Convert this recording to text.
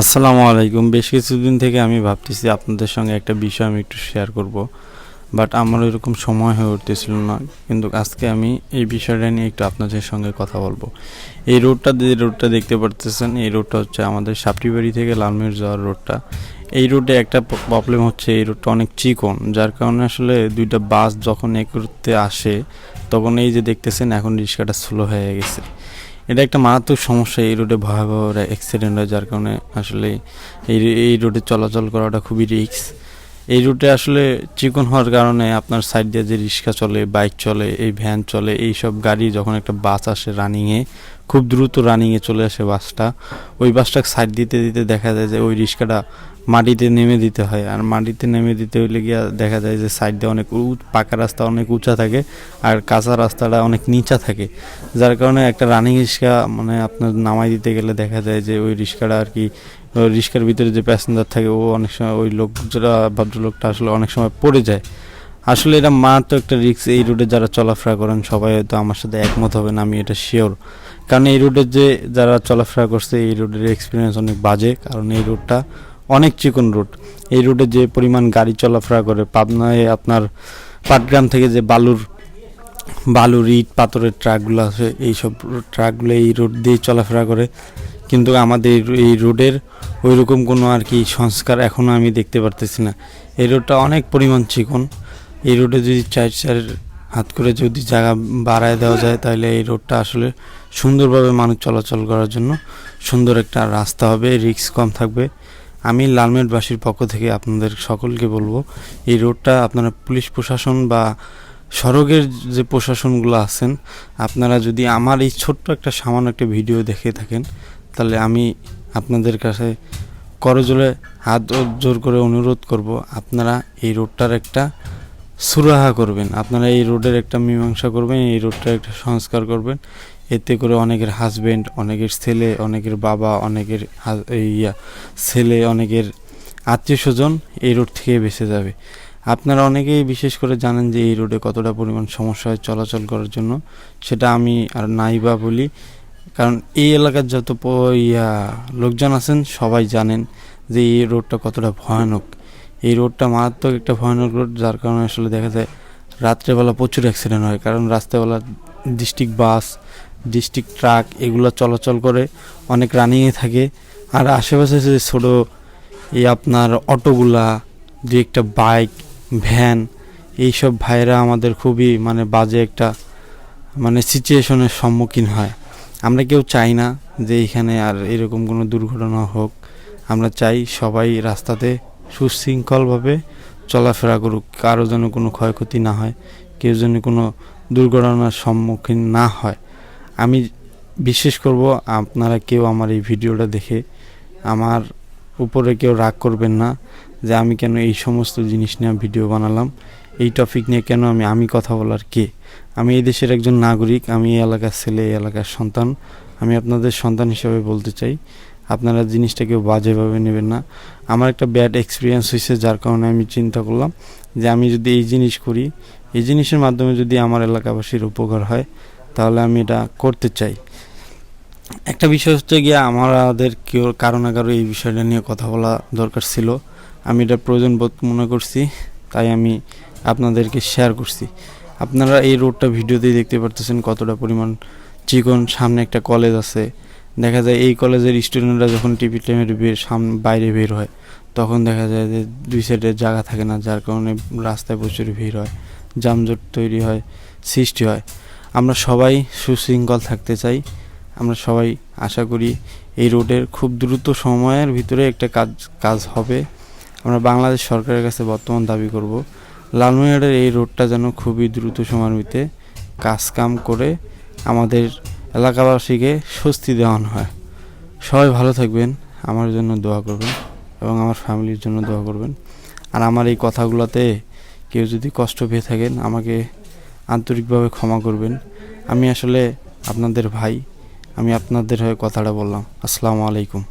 আসসালামু আলাইকুম। বেশ কিছুদিন থেকে আমি ভাবতেছি আপনাদের সঙ্গে একটা বিষয় আমি একটু শেয়ার করব বাট আমার এরকম সময় হয়ে উঠতেছিল না। কিন্তু আজকে আমি এই বিষয়টা নিয়ে একটু আপনাদের সঙ্গে কথা বলব। এই রোডটা যে রোডটা দেখতে পারতেছেন, এই রোডটা হচ্ছে আমাদের সাপটিবাড়ি থেকে লালমের যাওয়ার রোডটা এই রোডে একটা প্রবলেম হচ্ছে, এই রোডটা অনেক চিকন, যার কারণে আসলে দুইটা বাস যখন এ করতে আসে, তখন এই যে দেখতেছেন, এখন রিক্সাটা স্লো হয়ে গেছে। এটা একটা মারাত্মক সমস্যা এই রোডে ভয়াবহ অ্যাক্সিডেন্ট হয়, যার কারণে আসলে এই এই রোডে চলাচল করাটা খুবই রিস্ক এই রুটে আসলে চিকন হওয়ার কারণে আপনার সাইড দিয়ে যে রিক্সা চলে বাইক চলে, এই ভ্যান চলে এই সব গাড়ি যখন একটা বাস আসে রানিংয়ে খুব দ্রুত রানিংয়ে চলে আসে বাসটা ওই বাসটাকে সাইড দিতে দিতে দেখা যায় যে ওই রিক্সাটা মাটিতে নেমে দিতে হয়। আর মাটিতে নেমে দিতে হইলে গিয়া দেখা যায় যে সাইড দিয়ে অনেক পাকা রাস্তা অনেক উঁচা থাকে আর কাঁচা রাস্তাটা অনেক নিচা থাকে। যার কারণে একটা রানিং রিক্সা মানে আপনার নামাই দিতে গেলে দেখা যায় যে ওই রিক্সাটা আর কি রিক্সার ভিতরে যে প্যাসেঞ্জার থাকে, ও অনেক সময় ওই লোক যারা ভদ্রলোকটা আসলে অনেক সময় পড়ে যায়। আসলে এটা মারাত্মক একটা রিক্স এই রুটে যারা চলাফেরা করেন, সবাই হয়তো আমার সাথে একমত হবেন, আমি এটা শিওর কারণ এই রুটের যে যারা চলাফেরা করছে, এই রুটের এক্সপিরিয়েন্স অনেক বাজে, কারণ এই রুটটা অনেক চিকন রুট এই রুটে যে পরিমাণ গাড়ি চলাফেরা করে, পাবনায় আপনার পাটগ্রাম থেকে যে বালুর বালুর ইট, পাথরের ট্রাকগুলো আছে এইসব ট্রাকগুলো এই রোড দিয়ে চলাফেরা করে। কিন্তু আমাদের এই- রোডের ওই রকম কোনো আর কি সংস্কার এখনও আমি দেখতে পারতেছি না। এই রোডটা অনেক পরিমাণ চিকন। এই রোডে যদি চার চার হাত করে যদি জায়গা বাড়ায় দেওয়া যায়, তাহলে এই রোডটা আসলে সুন্দরভাবে মানুষ চলাচল করার জন্য সুন্দর একটা রাস্তা হবে, রিস্ক কম থাকবে। আমি লালমেটবাসীর পক্ষ থেকে আপনাদের সকলকে বলব, এই রোডটা আপনারা পুলিশ প্রশাসন বা সড়কের যে প্রশাসনগুলো আছেন, আপনারা যদি আমার এই ছোট্ট একটা সামান্য একটা ভিডিও দেখে থাকেন তাহলে আমি আপনাদের কাছে করজোরে হাত জোর করে অনুরোধ করব, আপনারা এই রোডটার একটা সুরাহা করবেন। আপনারা এই রোডের একটা মীমাংসা করবেন, এই রোডটার একটা সংস্কার করবেন। এতে করে অনেকের হাজবেন্ড অনেকের ছেলে, অনেকের বাবা, অনেকের ইয়া, ছেলে, অনেকের আত্মীয় স্বজন এই রোড থেকে বেঁচে যাবে। আপনারা অনেকেই বিশেষ করে জানেন যে এই রোডে কতটা পরিমাণ সমস্যা হয় চলাচল করার জন্য। সেটা আমি আর নাই বা বলি কারণ এই এলাকার যত ইয়া লোকজন আছেন, সবাই জানেন যে এই রোডটা কতটা ভয়ানক। এই রোডটা মারাত্মক একটা ভয়ানক রোড, যার কারণে আসলে দেখা যায় রাত্রেবেলা প্রচুর অ্যাক্সিডেন্ট হয়। কারণ রাস্তাবেলা ডিস্ট্রিক্ট বাস ডিস্ট্রিক্ট ট্রাক এগুলো চলাচল করে, অনেক রানিংয়ে থাকে। আর আশেপাশে যে ছোটো এই আপনার অটোগুলা দু একটা বাইক ভ্যান এইসব ভাইরা আমাদের খুবই মানে বাজে একটা মানে সিচুয়েশনের সম্মুখীন হয়। আমরা কেউ চাই না যে এখানে আর এরকম কোনো দুর্ঘটনা হোক। আমরা চাই সবাই রাস্তাতে সুশৃঙ্খলভাবে চলাফেরা করুক, কারও যেন কোনো ক্ষয়ক্ষতি না হয়, কেউ যেন কোনো দুর্ঘটনার সম্মুখীন না হয়। আমি বিশেষ করব আপনারা কেউ আমার এই ভিডিওটা দেখে আমার উপরে কেউ রাগ করবেন না। যে আমি কেন এই সমস্ত জিনিস নিয়ে ভিডিও বানালাম, এই টপিক নিয়ে কেন আমি আমি কথা বলার কে? আমি এই দেশের একজন নাগরিক, আমি এই এলাকার ছেলে, এই এলাকার সন্তান। আমি আপনাদের সন্তান হিসেবে বলতে চাই, আপনারা জিনিসটা কেউ বাজেভাবে নেবেন না। আমার একটা ব্যাড এক্সপিরিয়েন্স হয়েছে, যার কারণে আমি চিন্তা করলাম যে আমি যদি এই জিনিস করি, এই জিনিসের মাধ্যমে যদি আমার এলাকাবাসীর উপকার হয়, তাহলে আমি এটা করতে চাই। একটা বিষয় হচ্ছে গিয়ে, আমাদের কেউ কারও না কারও এই বিষয়টা নিয়ে কথা বলা দরকার ছিল। আমি এটা প্রয়োজন বোধ মনে করছি, তাই আমি আপনাদেরকে শেয়ার করছি। আপনারা এই রোডটা ভিডিওতেই দেখতে পারতেছেন কতটা পরিমাণ চিকন, সামনে একটা কলেজ আছে। দেখা যায় এই কলেজের স্টুডেন্টরা যখন টিভি টাইমের বের সামনে বাইরে বের হয়, তখন দেখা যায় যে দুই সাইডে জায়গা থাকে না, যার কারণে রাস্তায় প্রচুর ভিড় হয়, যানজট তৈরি হয়, সৃষ্টি হয়। আমরা সবাই সুশৃঙ্খল থাকতে চাই। আমরা সবাই আশা করি এই রোডের খুব দ্রুত সময়ের ভিতরে একটা কাজ কাজ হবে। আমরা বাংলাদেশ সরকারের কাছে বর্তমান দাবি করব, লালমনিরহাটের এই রোডটা যেন খুবই দ্রুত ভিতরে কাজ কাম করে আমাদের এলাকাবাসীকে স্বস্তি দেওয়ানো হয়। সবাই ভালো থাকবেন, আমার জন্য দোয়া করবেন এবং আমার ফ্যামিলির জন্য দোয়া করবেন। আর আমার এই কথাগুলোতে কেউ যদি কষ্ট পেয়ে থাকেন, আমাকে আন্তরিকভাবে ক্ষমা করবেন। আমি আসলে আপনাদের ভাই, আমি আপনাদের হয়ে কথাটা বললাম। আসসালামু আলাইকুম।